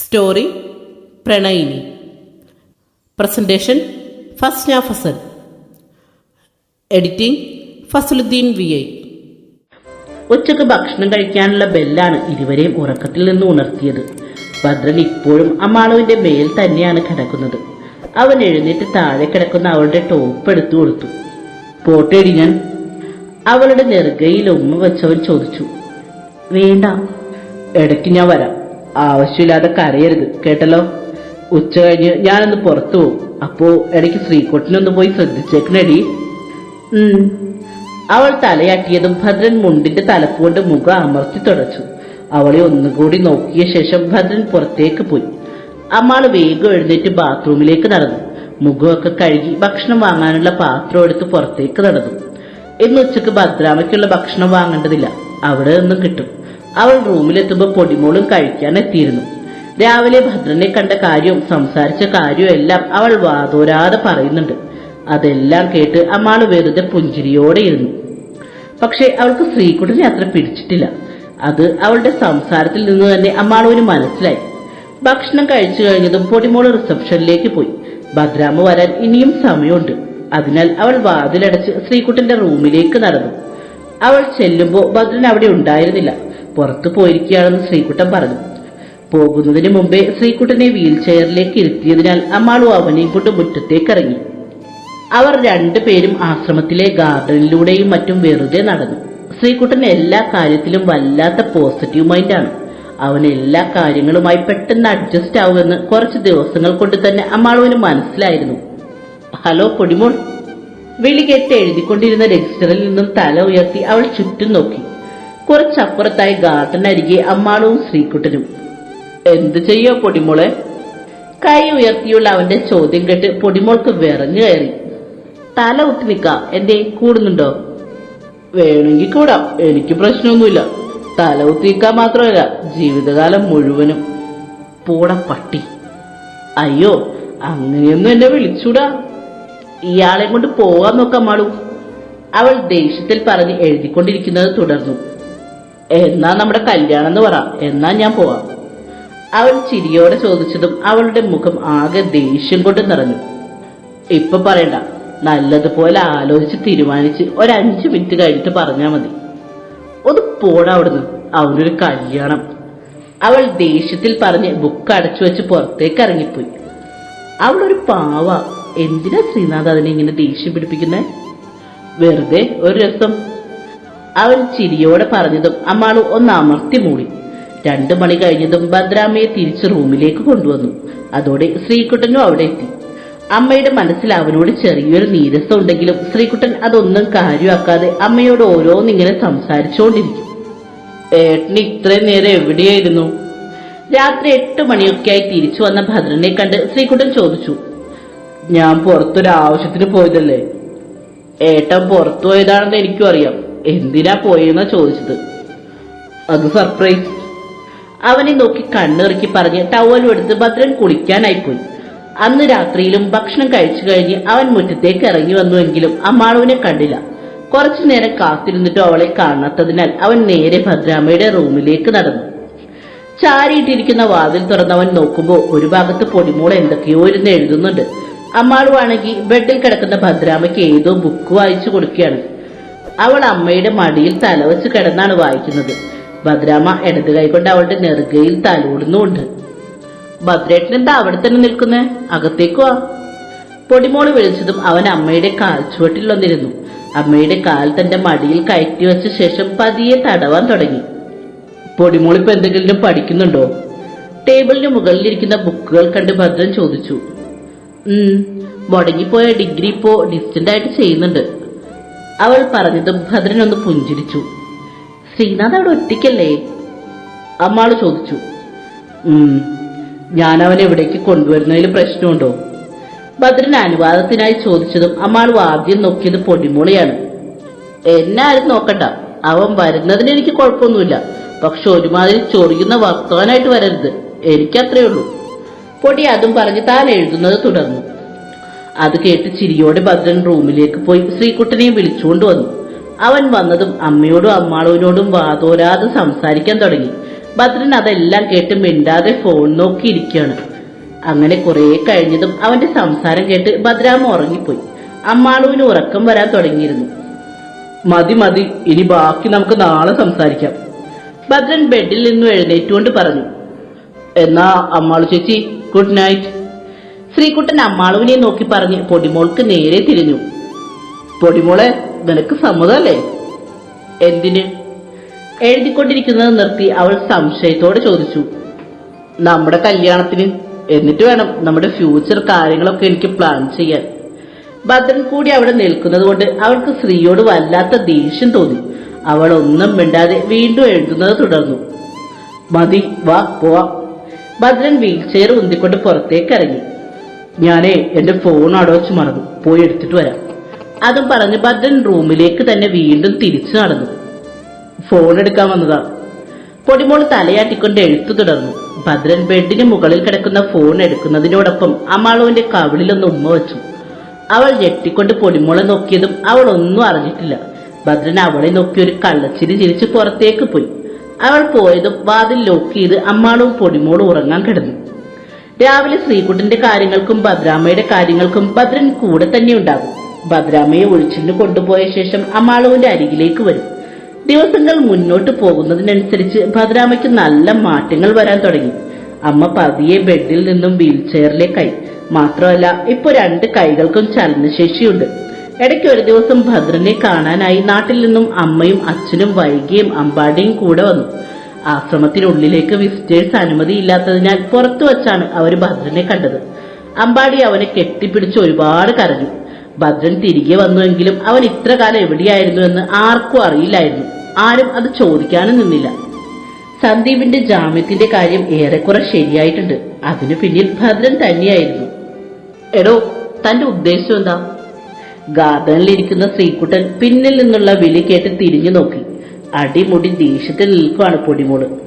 Story പ്രണയിനി. Presentation Fasna Fasal editing Fasaluddin V I. ഉച്ചയ്ക്ക് ഭക്ഷണം കഴിക്കാനുള്ള ബെല്ലാണ് ഇരുവരെയും ഉറക്കത്തിൽ നിന്ന് ഉണർത്തിയത്. ഭദ്രൻ ഇപ്പോഴും അമ്മാളുവിന്റെ മേൽ തന്നെയാണ് കിടക്കുന്നത്. അവൻ എഴുന്നേറ്റ് താഴെ കിടക്കുന്ന അവളുടെ ടോപ്പ് എടുത്തു കൊടുത്തു. പോട്ടേടി ഞാൻ അവളുടെ നെറുകയിൽ ഉമ്മ വെച്ചവൻ ചോദിച്ചു. വേണ്ട ഇടയ്ക്ക് ഞാൻ വരാം. ആവശ്യമില്ലാതെ കരയരുത് കേട്ടല്ലോ? ഉച്ച കഴിഞ്ഞ് ഞാനൊന്ന് പുറത്തു പോകും അപ്പോ ഇടയ്ക്ക് ശ്രീകുട്ടനൊന്ന് പോയി ശ്രദ്ധിച്ചേക്കണടി. ഉം. അവൾ തലയാട്ടിയതും ഭദ്രൻ മുണ്ടിന്റെ തലപ്പുകൊണ്ട് മുഖം അമർത്തി തുടച്ചു. അവളെ ഒന്നുകൂടി നോക്കിയ ശേഷം ഭദ്രൻ പുറത്തേക്ക് പോയി. അമ്മാൾ വേഗം എഴുന്നേറ്റ് ബാത്റൂമിലേക്ക് നടന്നു. മുഖമൊക്കെ കഴുകി ഭക്ഷണം വാങ്ങാനുള്ള പാത്രം എടുത്ത് പുറത്തേക്ക് നടന്നു. ഇന്ന് ഉച്ചയ്ക്ക് ഭദ്രാമയ്ക്കുള്ള ഭക്ഷണം വാങ്ങേണ്ടതില്ല. അവിടെ നിന്നും കിട്ടും. അവൾ റൂമിലെത്തുമ്പോൾ പൊടിമോളും കഴിക്കാൻ എത്തിയിരുന്നു രാവിലെ ഭദ്രനെ കണ്ട കാര്യവും സംസാരിച്ച കാര്യവും എല്ലാം അവൾ വാതോരാതെ പറയുന്നുണ്ട്. അതെല്ലാം കേട്ട് അമ്മാൾ വെറുതെ പുഞ്ചിരിയോടെ ഇരുന്നു. പക്ഷേ അവൾക്ക് ശ്രീകുട്ടനെ അത്ര പിടിച്ചിട്ടില്ല. അത് അവളുടെ സംസാരത്തിൽ നിന്ന് തന്നെ അമ്മാളുവിന് മനസ്സിലായി. ഭക്ഷണം കഴിച്ചു കഴിഞ്ഞതും പൊടിമോൾ റിസപ്ഷനിലേക്ക് പോയി. ഭദ്രാമ്മ വരാൻ ഇനിയും സമയമുണ്ട്. അതിനാൽ അവൾ വാതിലടച്ച് ശ്രീകുട്ടന്റെ റൂമിലേക്ക് നടന്നു. അവൾ ചെല്ലുമ്പോൾ ഭദ്രൻ അവിടെ ഉണ്ടായിരുന്നില്ല. പുറത്തു പോയിരിക്കുകയാണെന്ന് ശ്രീകുട്ടൻ പറഞ്ഞു. പോകുന്നതിന് മുമ്പേ ശ്രീകുട്ടനെ വീൽ ചെയറിലേക്ക് ഇരുത്തിയതിനാൽ അമ്മാളു അവനെയും കൊണ്ട് മുറ്റത്തേക്ക് ഇറങ്ങി അവർ രണ്ടുപേരും ആശ്രമത്തിലെ ഗാർഡനിലൂടെയും മറ്റും വെറുതെ നടന്നു. ശ്രീകുട്ടൻ എല്ലാ കാര്യത്തിലും വല്ലാത്ത പോസിറ്റീവ് മൈൻഡാണ്. അവൻ എല്ലാ കാര്യങ്ങളുമായി പെട്ടെന്ന് അഡ്ജസ്റ്റ് ആവുമെന്ന് കുറച്ച് ദിവസങ്ങൾ കൊണ്ട് തന്നെ അമ്മാളുവിന് മനസ്സിലായിരുന്നു. ഹലോ പൊടിമോൾ. വിളി കേട്ട് എഴുതിക്കൊണ്ടിരുന്ന രജിസ്റ്ററിൽ നിന്നും തല ഉയർത്തി അവൾ ചുറ്റും നോക്കി. കുറച്ചപ്പുറത്തായി ഗാർഡനരികെ അമ്മാളും ശ്രീകുട്ടനും. എന്തു ചെയ്യോ പൊടിമോളെ? കൈ ഉയർത്തിയുള്ള അവന്റെ ചോദ്യം കേട്ട് പൊടിമോൾക്ക് വിറഞ്ഞു കയറി. തല ഒട്ടി നിൽക്കാം എന്റെ കൂടുന്നുണ്ടോ? വേണമെങ്കിൽ കൂടാം എനിക്ക് പ്രശ്നമൊന്നുമില്ല. തല കുത്തിക്കാൻ മാത്രമല്ല ജീവിതകാലം മുഴുവനും. പൂട പട്ടി. അയ്യോ അങ്ങനെയൊന്നും എന്നെ വിളിച്ചൂടാ. ഇയാളെ കൊണ്ട് പോകാൻ നോക്കാം മാളു അവൾ ദേഷ്യത്തിൽ പറഞ്ഞ് എഴുതിക്കൊണ്ടിരിക്കുന്നത് തുടർന്നു. എന്നാ നമ്മുടെ കല്യാണം എന്ന് പറ. എന്നാ ഞാൻ പോവാം. അവൾ ചിരിയോടെ ചോദിച്ചതും അവളുടെ മുഖം ആകെ ദേഷ്യം കൊണ്ട് നിറഞ്ഞു. ഇപ്പൊ പറയണ്ട. നല്ലതുപോലെ ആലോചിച്ച് തീരുമാനിച്ച് ഒരു അഞ്ച് മിനിറ്റ് കഴിഞ്ഞിട്ട് പറഞ്ഞാ മതി. ഒന്ന് പോടാ അവിടുന്ന്. അവനൊരു കല്യാണം. അവൾ ദേഷ്യത്തിൽ പറഞ്ഞ് ബുക്ക് അടച്ചു വെച്ച് പുറത്തേക്ക് ഇറങ്ങിപ്പോയി. അവളൊരു പാവ. എന്തിനാ ശ്രീനാഥ് അതിനെ ഇങ്ങനെ ദേഷ്യം പിടിപ്പിക്കുന്നേ? വെറുതെ ഒരു രസം. അവൻ ചിരിയോടെ പറഞ്ഞതും അമ്മാളു ഒന്ന് അമർത്തി മൂടി. രണ്ടു മണി കഴിഞ്ഞതും ഭദ്രാമ്മയെ തിരിച്ച് റൂമിലേക്ക് കൊണ്ടുവന്നു. അതോടെ ശ്രീകുട്ടനും അവിടെ എത്തി. അമ്മയുടെ മനസ്സിൽ അവനോട് ചെറിയൊരു നീരസം ഉണ്ടെങ്കിലും ശ്രീകുട്ടൻ അതൊന്നും കാര്യമാക്കാതെ അമ്മയോട് ഓരോന്നിങ്ങനെ സംസാരിച്ചുകൊണ്ടിരിക്കും ഏട്ടന് ഇത്രയും നേരം എവിടെയായിരുന്നു? രാത്രി എട്ട് മണിയൊക്കെയായി തിരിച്ചു വന്ന ഭദ്രനെ കണ്ട് ശ്രീകുട്ടൻ ചോദിച്ചു ഞാൻ പുറത്തൊരു ആവശ്യത്തിന് പോയതല്ലേ? ഏട്ടൻ പുറത്തു പോയതാണെന്ന് എനിക്കും അറിയാം. എന്തിനാ പോയെന്നാ ചോദിച്ചത്? അത് സർപ്രൈസ് അവനെ നോക്കി കണ്ണിറുക്കി പറഞ്ഞ് ടവലും എടുത്ത് ഭദ്രൻ കുളിക്കാനായി പോയി അന്ന് രാത്രിയിലും ഭക്ഷണം കഴിച്ചു കഴിഞ്ഞ് അവൻ മുറ്റത്തേക്ക് ഇറങ്ങി വന്നുവെങ്കിലും അമ്മാളുവിനെ കണ്ടില്ല. കുറച്ചു നേരം കാത്തിരുന്നിട്ടും അവളെ കാണാത്തതിനാൽ അവൻ നേരെ ഭദ്രാമ്മയുടെ റൂമിലേക്ക് നടന്നു. ചാരിയിട്ടിരിക്കുന്ന വാതിൽ തുറന്നവൻ നോക്കുമ്പോൾ ഒരു ഭാഗത്ത് പൊടിമൂള എന്തൊക്കെയോ ഇരുന്ന് എഴുതുന്നുണ്ട്. അമ്മാളുവാണെങ്കിൽ ബെഡിൽ കിടക്കുന്ന ഭദ്രാമയ്ക്ക് ഏതോ ബുക്ക് വായിച്ചു കൊടുക്കുകയാണ്. അവൾ അമ്മയുടെ മടിയിൽ തലവച്ച് കിടന്നാണ് വായിക്കുന്നത്. ഭദ്രാമ്മ ഇടത് കൈകൊണ്ട് അവളുടെ നെറുകയിൽ തലോടുന്നുണ്ട് ഭദ്രേട്ടൻ എന്താ അവിടെ തന്നെ നിൽക്കുന്നേ? അകത്തേക്ക് വാ. പൊടിമോൾ വിളിച്ചതും അവൻ അമ്മയുടെ കാൽ ചുവട്ടിൽ വന്നിരുന്നു. അമ്മയുടെ കാൽ തന്റെ മടിയിൽ കയറ്റി വെച്ച ശേഷം പതിയെ തടവാൻ തുടങ്ങി. പൊടിമോളിപ്പോ എന്തെങ്കിലും പഠിക്കുന്നുണ്ടോ? ടേബിളിന് മുകളിലിരിക്കുന്ന ബുക്കുകൾ കണ്ട് ഭദ്രൻ ചോദിച്ചു. മുടങ്ങിപ്പോയ ഡിഗ്രി ഇപ്പോ ഡിസ്റ്റന്റ് ആയിട്ട് ചെയ്യുന്നുണ്ട്. അവൾ പറഞ്ഞത് ഭദ്രൻ ഒന്ന് പുഞ്ചിരിച്ചു. ശ്രീനാഥ് അവിടെ ഒറ്റയ്ക്കല്ലേ? അമ്മാൾ ചോദിച്ചു. ഞാൻ അവനെ എവിടേക്ക് കൊണ്ടുവരുന്നതിൽ പ്രശ്നമുണ്ടോ? ഭദ്രൻ അനുവാദത്തിനായി ചോദിച്ചതും അമ്മാൾ ആദ്യം നോക്കിയത് പൊടിമോളിയാണ്. എന്നെ ആരും നോക്കണ്ട. അവൻ വരുന്നതിന് എനിക്ക് കുഴപ്പമൊന്നുമില്ല. പക്ഷെ ഒരുമാതിരി ചൊറിയുന്ന വർത്തവാനായിട്ട് വരരുത്. എനിക്കത്രേ ഉള്ളൂ. പൊടി അതും പറഞ്ഞ് താൻ എഴുതുന്നത് തുടർന്നു. അത് കേട്ട് ചിരിയോടെ ഭദ്രൻ റൂമിലേക്ക് പോയി ശ്രീകുട്ടനെ വിളിച്ചുകൊണ്ട് വന്നു. അവൻ വന്നതും അമ്മയോടും അമ്മാളൂവിനോടും വാതോരാതെ സംസാരിക്കാൻ തുടങ്ങി. ഭദ്രൻ അതെല്ലാം കേട്ട് മിണ്ടാതെ ഫോൺ നോക്കിയിരിക്കുകയാണ്. അങ്ങനെ കുറേ കഴിഞ്ഞതും അവന്റെ സംസാരം കേട്ട് ഭദ്രാമ ഉറങ്ങിപ്പോയി. അമ്മാളുവിന് ഉറക്കം വരാൻ തുടങ്ങിയിരുന്നു. മതി മതി ഇനി ബാക്കി നമുക്ക് നാളെ സംസാരിക്കാം. ഭദ്രൻ ബെഡിൽ നിന്നും എഴുന്നേറ്റുകൊണ്ട് പറഞ്ഞു. എന്നാ അമ്മാളു ചേച്ചി ഗുഡ് നൈറ്റ്. ശ്രീകുട്ടൻ അമ്മാളുവിനെ നോക്കി പറഞ്ഞ് പൊടിമോൾക്ക് നേരെ തിരിഞ്ഞു. പൊടിമോളെ നിനക്ക് സമ്മതമല്ലേ? എന്തിന്? എഴുതിക്കൊണ്ടിരിക്കുന്നത് നിർത്തി അവൾ സംശയത്തോടെ ചോദിച്ചു. നമ്മുടെ കല്യാണത്തിന് എന്നിട്ട് വേണം നമ്മുടെ ഫ്യൂച്ചർ കാര്യങ്ങളൊക്കെ എനിക്ക് പ്ലാൻ ചെയ്യാൻ. ഭദ്രൻ കൂടി അവിടെ നിൽക്കുന്നത് കൊണ്ട് അവൾക്ക് സ്ത്രീയോട് വല്ലാത്ത ദേഷ്യം തോന്നി. അവൾ ഒന്നും മിണ്ടാതെ വീണ്ടും എഴുതുന്നത് തുടർന്നു. മതി വാ പോവാം. ഭദ്രൻ വീൽ ചെയർ ഉന്തിക്കൊണ്ട് പുറത്തേക്ക് ഇറങ്ങി. ഞാനേ എന്റെ ഫോൺ അവിടെ വെച്ച് മറന്നു. പോയി എടുത്തിട്ട് വരാം. അതും പറഞ്ഞ് ഭദ്രൻ റൂമിലേക്ക് തന്നെ വീണ്ടും തിരിച്ചു നടന്നു. ഫോൺ എടുക്കാൻ വന്നതാ. പൊടിമോൾ തലയാട്ടിക്കൊണ്ട് എഴുത്തു തുടർന്നു. ഭദ്രൻ ബെഡിന് മുകളിൽ കിടക്കുന്ന ഫോൺ എടുക്കുന്നതിനോടൊപ്പം അമ്മാളുവിന്റെ കവിളിലൊന്ന് ഉമ്മ വെച്ചു. അവൾ ഞെട്ടിക്കൊണ്ട് പൊടിമോളെ നോക്കിയതും അവൾ ഒന്നും അറിഞ്ഞിട്ടില്ല. ഭദ്രൻ അവളെ നോക്കി ഒരു കള്ളച്ചിരി ചിരിച്ച് പുറത്തേക്ക് പോയി. അവൾ പോയതും വാതിൽ ലോക്ക് ചെയ്ത് അമ്മാളും പൊടിമോളും ഉറങ്ങാൻ കിടന്നു. രാവിലെ ശ്രീകുട്ടന്റെ കാര്യങ്ങൾക്കും ഭദ്രാമ്മയുടെ കാര്യങ്ങൾക്കും ഭദ്രൻ കൂടെ തന്നെ ഉണ്ടാകും. ഭദ്രാമ്മയെ ഒഴിച്ചിന് കൊണ്ടുപോയ ശേഷം അമാളവന്റെ അരികിലേക്ക് വരും. ദിവസങ്ങൾ മുന്നോട്ട് പോകുന്നതിനനുസരിച്ച് ഭദ്രാമയ്ക്ക് നല്ല മാറ്റങ്ങൾ വരാൻ തുടങ്ങി. അമ്മ പതിയെ ബെഡിൽ നിന്നും വീൽചെയറിലേക്കായി. മാത്രമല്ല ഇപ്പൊ രണ്ട് കൈകൾക്കും ചലനശേഷിയുണ്ട്. ഇടയ്ക്ക് ഒരു ദിവസം ഭദ്രനെ കാണാനായി നാട്ടിൽ നിന്നും അമ്മയും അച്ഛനും വൈകിയും അമ്പാടിയും കൂടെ വന്നു. ആശ്രമത്തിനുള്ളിലേക്ക് വിസിറ്റേഴ്സ് അനുമതിയില്ലാത്തതിനാൽ പുറത്തു വച്ചാണ് അവർ ഭദ്രനെ കണ്ടത്. അമ്പാടി അവനെ കെട്ടിപ്പിടിച്ച് ഒരുപാട് കരഞ്ഞു. ഭദ്രൻ തിരികെ വന്നുവെങ്കിലും അവൻ ഇത്ര കാലം എവിടെയായിരുന്നു എന്ന് ആർക്കും അറിയില്ലായിരുന്നു. ആരും അത് ചോദിക്കാനും നിന്നില്ല. സന്ദീപിന്റെ ജാമ്യത്തിന്റെ കാര്യം ഏറെക്കുറെ ശരിയായിട്ടുണ്ട്. അതിനു പിന്നിൽ ഭദ്രൻ തന്നെയായിരുന്നു. എടോ തന്റെ ഉദ്ദേശം എന്താ? ഗാർഡനിലിരിക്കുന്ന ശ്രീകുട്ടൻ പിന്നിൽ നിന്നുള്ള വിളി കേട്ട് തിരിഞ്ഞു നോക്കി. അടിമുടി ദേഷ്യത്തിൽ നിൽക്കുവാണ് പൊടിമോൾ.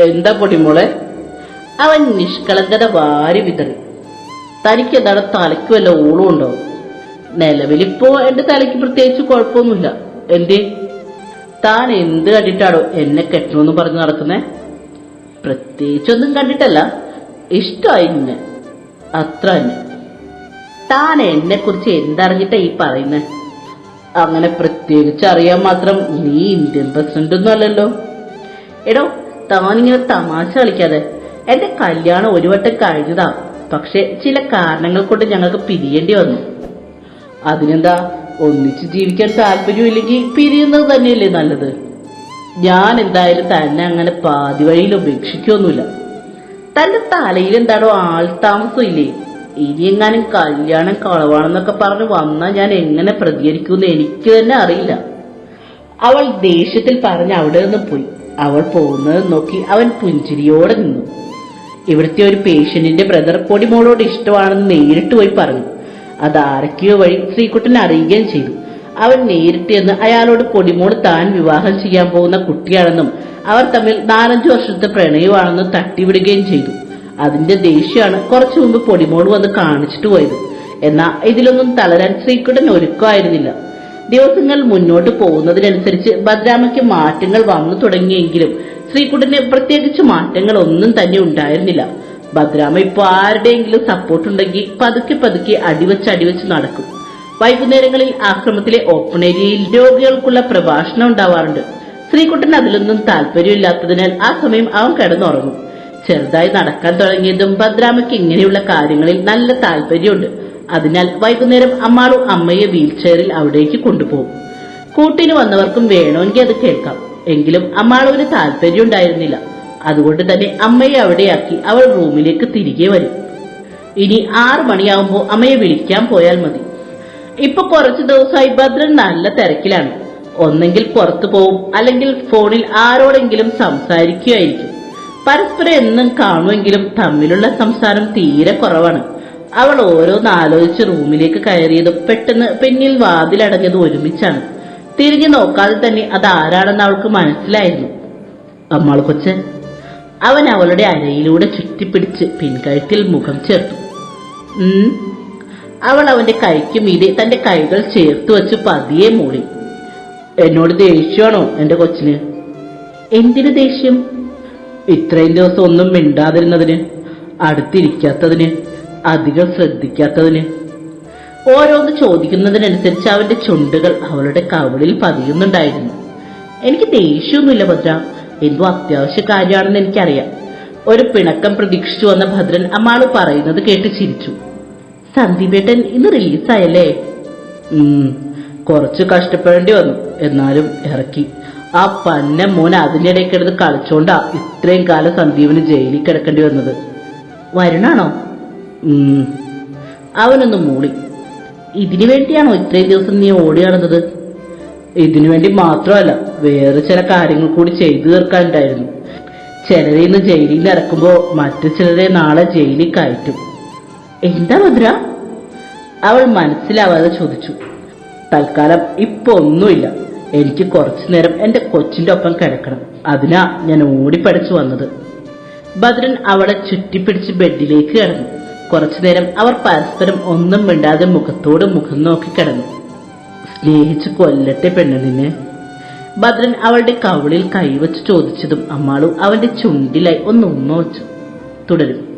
എന്താ പൊടിമോളെ? അവൻ നിഷ്കളങ്കത വാരി വിതറി. തനിക്ക് എന്താണ് തലയ്ക്ക് വല്ല ഊളും ഉണ്ടോ? നിലവിലിപ്പോ എന്റെ തലയ്ക്ക് പ്രത്യേകിച്ച് കുഴപ്പമൊന്നുമില്ല. എന്തേ? താൻ എന്ത് കണ്ടിട്ടാണോ എന്നെ കെട്ടണമെന്ന് പറഞ്ഞു നടക്കുന്നേ? പ്രത്യേകിച്ചൊന്നും കണ്ടിട്ടല്ല. ഇഷ്ടമായി അത്ര തന്നെ. താൻ എന്നെ കുറിച്ച് എന്തറിഞ്ഞിട്ടാ ഈ പറയുന്നത് അങ്ങനെ പ്രത്യേകിച്ച് അറിയാൻ മാത്രം നീ ഇന്ത്യൻ പ്രസിഡന്റ് ഒന്നും അല്ലല്ലോ. എടോ താനിങ്ങനെ തമാശ കളിക്കാതെ. എന്റെ കല്യാണം ഒരു വട്ടം കഴിഞ്ഞതാ. പക്ഷെ ചില കാരണങ്ങൾ കൊണ്ട് ഞങ്ങൾക്ക് പിരിയേണ്ടി വന്നു. അതിനെന്താ? ഒന്നിച്ച് ജീവിക്കാൻ താല്പര്യമില്ലെങ്കിൽ പിരിയുന്നത് തന്നെയല്ലേ നല്ലത്. ഞാൻ എന്തായാലും തന്നെ അങ്ങനെ പാതി വഴിയിൽ ഉപേക്ഷിക്കൊന്നുമില്ല. തന്റെ തലയിൽ എന്താണോ ആൾ താമസം ഇല്ലേ? ഇനി എങ്ങാനും കല്യാണം കളവാണെന്നൊക്കെ പറഞ്ഞ് വന്നാൽ ഞാൻ എങ്ങനെ പ്രതികരിക്കുമെന്ന് എനിക്ക് തന്നെ അറിയില്ല. അവൾ ദേഷ്യത്തിൽ പറഞ്ഞ് അവിടെ നിന്ന് പോയി. അവൾ പോകുന്നത് നോക്കി അവൻ പുഞ്ചിരിയോടെ നിന്നു. ഇവിടുത്തെ ഒരു പേഷ്യന്റിന്റെ ബ്രദർ പൊടിമോളോട് ഇഷ്ടമാണെന്ന് നേരിട്ട് പോയി പറഞ്ഞു. അത് ആരൊക്കെയോ വഴി ശ്രീകുട്ടൻ അറിയുകയും ചെയ്തു. അവൻ നേരിട്ട് എന്ന് അയാളോട് പൊടിമോൾ താൻ വിവാഹം ചെയ്യാൻ പോകുന്ന കുട്ടിയാണെന്നും അവർ തമ്മിൽ നാലഞ്ചു വർഷത്തെ പ്രണയമാണെന്നും തട്ടിവിടുകയും ചെയ്തു. അതിന്റെ ദേഷ്യമാണ്. കുറച്ചു മുമ്പ് പൊടിമോൾ വന്ന് കാണിച്ചിട്ട് പോയത്. എന്നാ ഇതിലൊന്നും തളരാൻ ശ്രീകുട്ടൻ ഒരുക്കമായിരുന്നില്ല ദിവസങ്ങൾ മുന്നോട്ട് പോകുന്നതിനനുസരിച്ച് ഭദ്രാമയ്ക്ക് മാറ്റങ്ങൾ വന്നു തുടങ്ങിയെങ്കിലും ശ്രീകുട്ടന് പ്രത്യേകിച്ച് മാറ്റങ്ങൾ ഒന്നും തന്നെ ഉണ്ടായിരുന്നില്ല. ഭദ്രാമ ഇപ്പൊ ആരുടെയെങ്കിലും സപ്പോർട്ട് ഉണ്ടെങ്കിൽ പതുക്കെ പതുക്കെ അടിവച്ച് അടിവച്ച് നടക്കും. വൈകുന്നേരങ്ങളിൽ ആശ്രമത്തിലെ ഓപ്പൺ ഏരിയയിൽ രോഗികൾക്കുള്ള പ്രഭാഷണം ഉണ്ടാവാറുണ്ട്. ശ്രീകുട്ടൻ അതിലൊന്നും താല്പര്യമില്ലാത്തതിനാൽ ആ സമയം അവൻ കിടന്നുറങ്ങും. ചെറുതായി നടക്കാൻ തുടങ്ങിയതും ഭദ്രാമയ്ക്ക് ഇങ്ങനെയുള്ള കാര്യങ്ങളിൽ നല്ല താല്പര്യമുണ്ട്. അതിനാൽ വൈകുന്നേരം അമ്മാളു അമ്മയെ വീൽചെയറിൽ അവിടേക്ക് കൊണ്ടുപോകും. കൂട്ടിന് വന്നവർക്കും വേണമെങ്കിൽ അത് കേൾക്കാം. എങ്കിലും അമ്മാളുവിന് താല്പര്യം ഉണ്ടായിരുന്നില്ല അതുകൊണ്ട് തന്നെ അമ്മയെ അവിടെയാക്കി അവൾ റൂമിലേക്ക് തിരികെ വരും. ഇനി ആറു മണിയാവുമ്പോൾ അമ്മയെ വിളിക്കാൻ പോയാൽ മതി. ഇപ്പൊ കുറച്ചു ദിവസമായി ഭദ്രൻ നല്ല തിരക്കിലാണ്. ഒന്നെങ്കിൽ പുറത്തു പോവും അല്ലെങ്കിൽ ഫോണിൽ ആരോടെങ്കിലും സംസാരിക്കുകയായിരിക്കും. പരസ്പരം എന്നും കാണുമെങ്കിലും തമ്മിലുള്ള സംസാരം തീരെ കുറവാണ്. അവൾ ഓരോന്ന് ആലോചിച്ച് റൂമിലേക്ക് കയറിയതും പെട്ടെന്ന് പെണ്ണിൽ വാതിലടഞ്ഞതും ഒരുമിച്ചാണ്. തിരിഞ്ഞു നോക്കാതെ തന്നെ അത് ആരാണെന്ന് അവൾക്ക് മനസ്സിലായിരുന്നു. അമ്മാൾ കൊച്ച് അവൻ അവളുടെ അരയിലൂടെ ചുറ്റിപ്പിടിച്ച് പിൻകഴുത്തിൽ മുഖം ചേർത്തു. അവൾ അവന്റെ കൈക്ക് മീതെ തന്റെ കൈകൾ ചേർത്ത് വെച്ച് പതിയെ മൂടി. എന്നോട് ദേഷ്യമാണോ എന്റെ കൊച്ചിന്? എന്തിനു ദേഷ്യം? ഇത്രയും ദിവസം ഒന്നും മിണ്ടാതിരുന്നതിന് അടുത്തിരിക്കാത്തതിന് അധികം ശ്രദ്ധിക്കാത്തതിന്. ഓരോന്ന് ചോദിക്കുന്നതിനനുസരിച്ച് അവന്റെ ചുണ്ടുകൾ അവളുടെ കവളിൽ പതിയുന്നുണ്ടായിരുന്നു. എനിക്ക് ദേഷ്യമൊന്നുമില്ല ഭദ്ര. എന്തോ അത്യാവശ്യ കാര്യമാണെന്ന് എനിക്കറിയാം. ഒരു പിണക്കം പ്രതീക്ഷിച്ചു വന്ന ഭദ്രൻ അമ്മാൾ പറയുന്നത് കേട്ട് ചിരിച്ചു. സന്ദീപേട്ടൻ ഇന്ന് റിലീസായല്ലേ കുറച്ച് കഷ്ടപ്പെടേണ്ടി വന്നു. എന്നാലും ഇറക്കി. ആ പന്ന മോൻ അതിന്റെ ഇടയിൽ കിടന്ന് കളിച്ചോണ്ടാ ഇത്രയും കാലം സന്ദീപിന് ജയിലിൽ കിടക്കേണ്ടി വന്നത്. വരുണാണോ? അവനൊന്ന് മൂളി. ഇതിനു വേണ്ടിയാണോ ഇത്രയും ദിവസം നീ ഓടി നടന്നത്? ഇതിനു വേണ്ടി മാത്രമല്ല വേറെ ചില കാര്യങ്ങൾ കൂടി ചെയ്തു തീർക്കാനുണ്ടായിരുന്നു. ചിലരെ ഇന്ന് ജയിലിൽ നിന്ന് ഇറക്കുമ്പോ മറ്റു ചിലരെ നാളെ ജയിലിൽ കയറ്റും. എന്താ ഭദ്ര? അവൾ മനസ്സിലാവാതെ ചോദിച്ചു. തൽക്കാലം ഇപ്പൊ ഒന്നുമില്ല. എനിക്ക് കുറച്ചു നേരം എന്റെ കൊച്ചിന്റെ ഒപ്പം കിടക്കണം. അതിനാ ഞാൻ ഓടിപ്പടിച്ചു വന്നത്. ഭദ്രൻ അവളെ ചുറ്റിപ്പിടിച്ച് ബെഡിലേക്ക് കിടന്നു. കുറച്ചു നേരം അവർ പരസ്പരം ഒന്നും മിണ്ടാതെ മുഖത്തോട് മുഖം നോക്കി കിടന്നു. സ്നേഹിച്ച് കൊല്ലട്ടെ പെണ്ണിനെ ഭദ്രൻ അവളുടെ കവിളിൽ കൈവച്ച് ചോദിച്ചതും അമ്മാളും അവന്റെ ചുണ്ടിലായി ഒന്ന് ഉമ്മ വച്ചു. തുടരും.